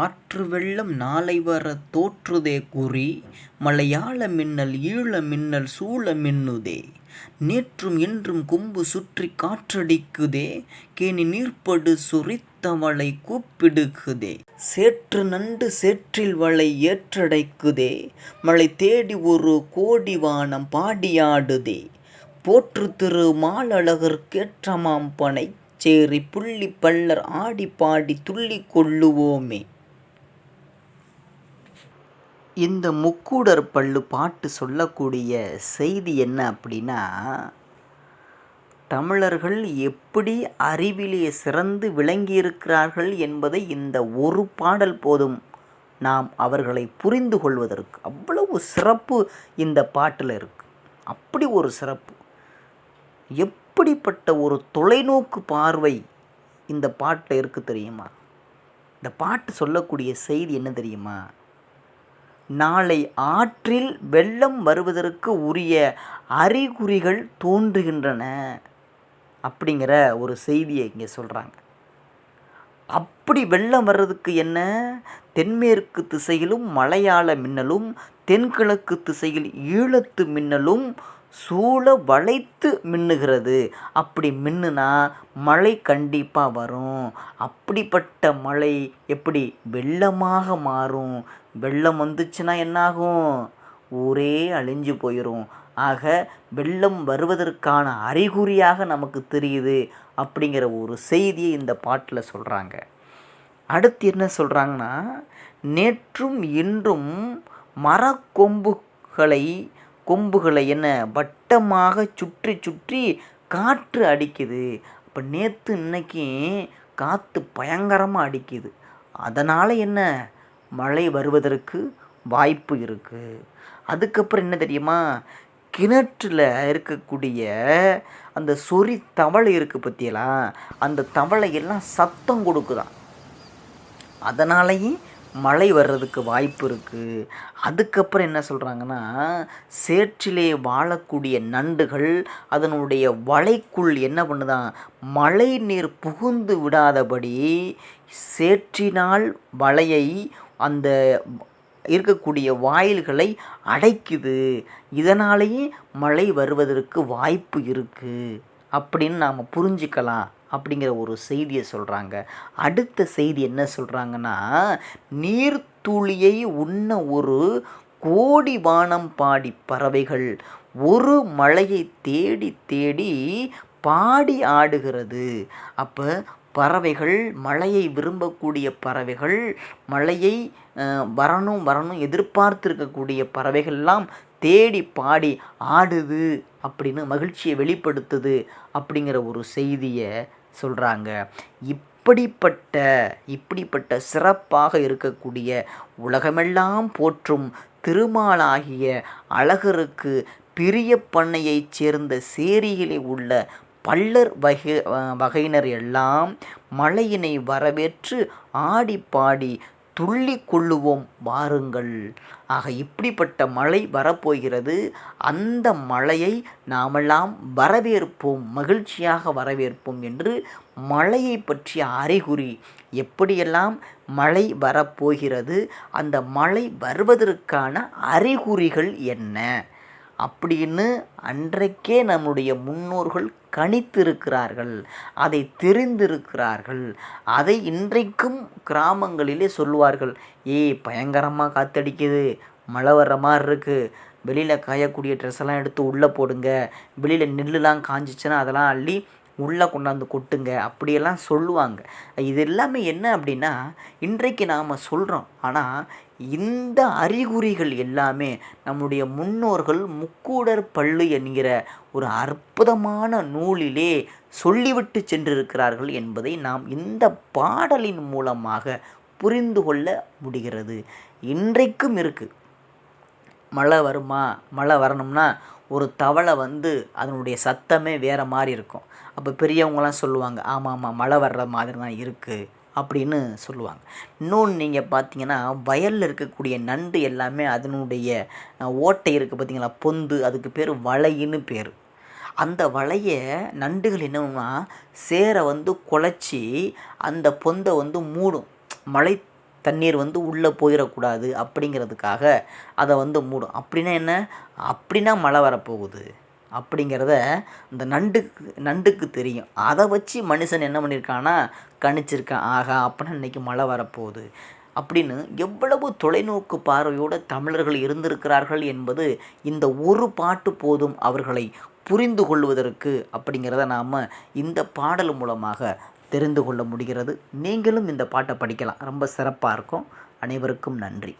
ஆற்று வெள்ளம் நாளை வர தோற்றுதே குறி மலையாள மின்னல் ஈழ மின்னல் சூழ மின்னுதே. நேற்றும் இன்றும் கொம்பு சுற்றி காற்றடிக்குதே கேணி நீர்ப்படு சுரித்தவளை கூப்பிடுக்குதே சேற்று நண்டு சேற்றில் வளை ஏற்றடைக்குதே மழை தேடி ஒரு கோடி வானம் பாடியாடுதே. போற்று திரு மாலழகர்க்கேற்றமாம் பனைச் சேரி புள்ளி பள்ளர் ஆடி பாடி துள்ளி கொள்ளுவோமே. இந்த முக்கூடர் பள்ளு பாட்டு சொல்லக்கூடிய செய்தி என்ன அப்படின்னா தமிழர்கள் எப்படி அறிவிலே சிறந்து விளங்கியிருக்கிறார்கள் என்பதை இந்த ஒரு பாடல் போதும் நாம் அவர்களை புரிந்து கொள்வதற்கு. அவ்வளவு சிறப்பு இந்த பாட்டில் இருக்குது அப்படி ஒரு சிறப்பு. எப்படிப்பட்ட ஒரு தொலைநோக்கு பார்வை இந்த பாட்டில் இருக்குது தெரியுமா? இந்த பாட்டு சொல்லக்கூடிய செய்தி என்ன தெரியுமா? நாளை ஆற்றில் வெள்ளம் வருவதற்கு உரிய அறிகுறிகள் தோன்றுகின்றன. அப்படிங்கிற ஒரு செய்தியை இங்கே சொல்கிறாங்க அப்படி வெள்ளம் வர்றதுக்கு என்ன? தென்மேற்கு திசையிலும் மலையாள மின்னலும் தென்கிழக்கு திசையில் ஈழத்து மின்னலும் சூழ வளைத்து மின்னுகிறது. அப்படி மின்னுனா மழை கண்டிப்பாக வரும். அப்படிப்பட்ட மழை எப்படி வெள்ளமாக மாறும்? வெள்ளம் வந்துச்சுன்னா என்னாகும்? ஊரே அழிஞ்சு போயிடும் ஆக வெள்ளம் வருவதற்கான அறிகுறியாக நமக்கு தெரியுது அப்படிங்கிற ஒரு செய்தியை இந்த பாட்டில் சொல்கிறாங்க அடுத்து என்ன சொல்கிறாங்கன்னா நேற்றும் இன்றும் மரக்கொம்புகளை கொம்புகளை என்ன வட்டமாக சுற்றி சுற்றி காற்று அடிக்குது. அப்போ நேற்று இன்னைக்கு காற்று பயங்கரமாக அடிக்குது. அதனால் என்ன மழை வருவதற்கு வாய்ப்பு இருக்குது அதுக்கப்புறம் என்ன தெரியுமா? கிணற்றில் இருக்கக்கூடிய அந்த சொறி தவளை இருக்குது பற்றியெல்லாம் அந்த தவளை எல்லாம் சத்தம் கொடுக்குதான் அதனாலேயும் மழை வர்றதுக்கு வாய்ப்பு இருக்குது அதுக்கப்புறம் என்ன சொல்கிறாங்கன்னா சேற்றிலே வாழக்கூடிய நண்டுகள் அதனுடைய வலைக்குள் என்ன பண்ணுதான் மழை நீர் புகுந்து விடாதபடி சேற்றினால் வலையை அந்த இருக்கக்கூடிய வாயில்களை அடைக்குது. இதனாலேயே மழை வருவதற்கு வாய்ப்பு இருக்குது அப்படின்னு நாம் புரிஞ்சுக்கலாம் அப்படிங்கிற ஒரு செய்தியை சொல்கிறாங்க அடுத்த செய்தி என்ன சொல்கிறாங்கன்னா நீர்த்துளியை உண்ண ஒரு கோடி வானம் பாடி பறவைகள் ஒரு மழையை தேடி தேடி பாடி ஆடுகிறது. அப்போ பறவைகள் மழையை விரும்பக்கூடிய பறவைகள் மழையை வரணும் வரணும் எதிர்பார்த்துருக்கக்கூடிய பறவைகள்லாம் தேடி பாடி ஆடுது அப்படின்னு மகிழ்ச்சியை வெளிப்படுத்துது அப்படிங்கிற ஒரு செய்தியை சொல்கிறாங்க இப்படிப்பட்ட இப்படிப்பட்ட சிறப்பாக இருக்கக்கூடிய உலகமெல்லாம் போற்றும் திருமாலாகிய அழகருக்கு பெரிய பண்ணையைச் சேர்ந்த சேரியிலே உள்ள பல்லர் வகை வகையினர் எல்லாம் மழையினை வரவேற்று ஆடி பாடி துள்ளி கொள்ளுவோம் வாருங்கள். ஆக இப்படிப்பட்ட மழை வரப்போகிறது. அந்த மழையை நாமெல்லாம் வரவேற்போம் மகிழ்ச்சியாக வரவேற்போம் என்று மழையை பற்றிய அறிகுறி எப்படியெல்லாம் மழை வரப்போகிறது அந்த மழை வருவதற்கான அறிகுறிகள் என்ன? அப்படின்னு அன்றைக்கே நம்முடைய முன்னோர்கள் கணித்திருக்கிறார்கள். அதை தெரிந்திருக்கிறார்கள். அதை இன்றைக்கும் கிராமங்களிலே சொல்லுவார்கள். ஏய் பயங்கரமாக காற்றடிக்குது மழை வர்ற மாதிரி இருக்குது வெளியில் காயக்கூடிய ட்ரெஸ் எல்லாம் எடுத்து உள்ளே போடுங்க. வெளியில் நெல்லுலாம் காஞ்சிச்சுன்னா அதெல்லாம் அள்ளி உள்ளே கொண்டாந்து கொட்டுங்க அப்படியெல்லாம் சொல்லுவாங்க. இது எல்லாமே என்ன அப்படின்னா இன்றைக்கு நாம் சொல்கிறோம் ஆனால் இந்த அறிகுறிகள் எல்லாமே நம்முடைய முன்னோர்கள் முக்கூடர் பள்ளு என்கிற ஒரு அற்புதமான நூலிலே சொல்லிவிட்டு சென்றிருக்கிறார்கள் என்பதை நாம் இந்த பாடலின் மூலமாக புரிந்து கொள்ள முடிகிறது. இன்றைக்கும் இருக்குது மழை வருமா? மழை வரணும்னா ஒரு தவளை வந்து அதனுடைய சத்தமே வேறு மாதிரி இருக்கும். அப்போ பெரியவங்களாம் சொல்லுவாங்க ஆமாம் ஆமாம் மழை வர்ற மாதிரி தான் இருக்குது அப்படின்னு சொல்லுவாங்க. இன்னொன்று நீங்கள் பார்த்தீங்கன்னா வயலில் இருக்கக்கூடிய நண்டு எல்லாமே அதனுடைய ஓட்டை இருக்குது பார்த்தீங்களா பொந்து அதுக்கு பேர் வலைன்னு பேர். அந்த வலையை நண்டுகள் என்னன்னா சேரை வந்து குழச்சி அந்த பொந்தை வந்து மூடும். மழை தண்ணீர் வந்து உள்ளே போயிடக்கூடாது அப்படிங்கிறதுக்காக அதை வந்து மூடும் அப்படின்னா என்ன? அப்படின்னா மழை வரப்போகுது. அப்படிங்கிறத இந்த நண்டுக்கு நண்டுக்கு தெரியும். அதை வச்சு மனுஷன் என்ன பண்ணியிருக்கான்னா கணிச்சிருக்கான். ஆகா அப்படின்னா இன்னைக்கு மழை வரப்போகுது. அப்படின்னு எவ்வளவு தொலைநோக்கு பார்வையோடு தமிழர்கள் இருந்திருக்கிறார்கள் என்பது இந்த ஒரு பாட்டு போதும் அவர்களை புரிந்து கொள்வதற்கு அப்படிங்கிறத நாம் இந்த பாடல் மூலமாக தெரிந்து கொள்ள முடிகிறது. நீங்களும் இந்த பாட்டை படிக்கலாம். ரொம்ப சிறப்பாக இருக்கும். அனைவருக்கும் நன்றி.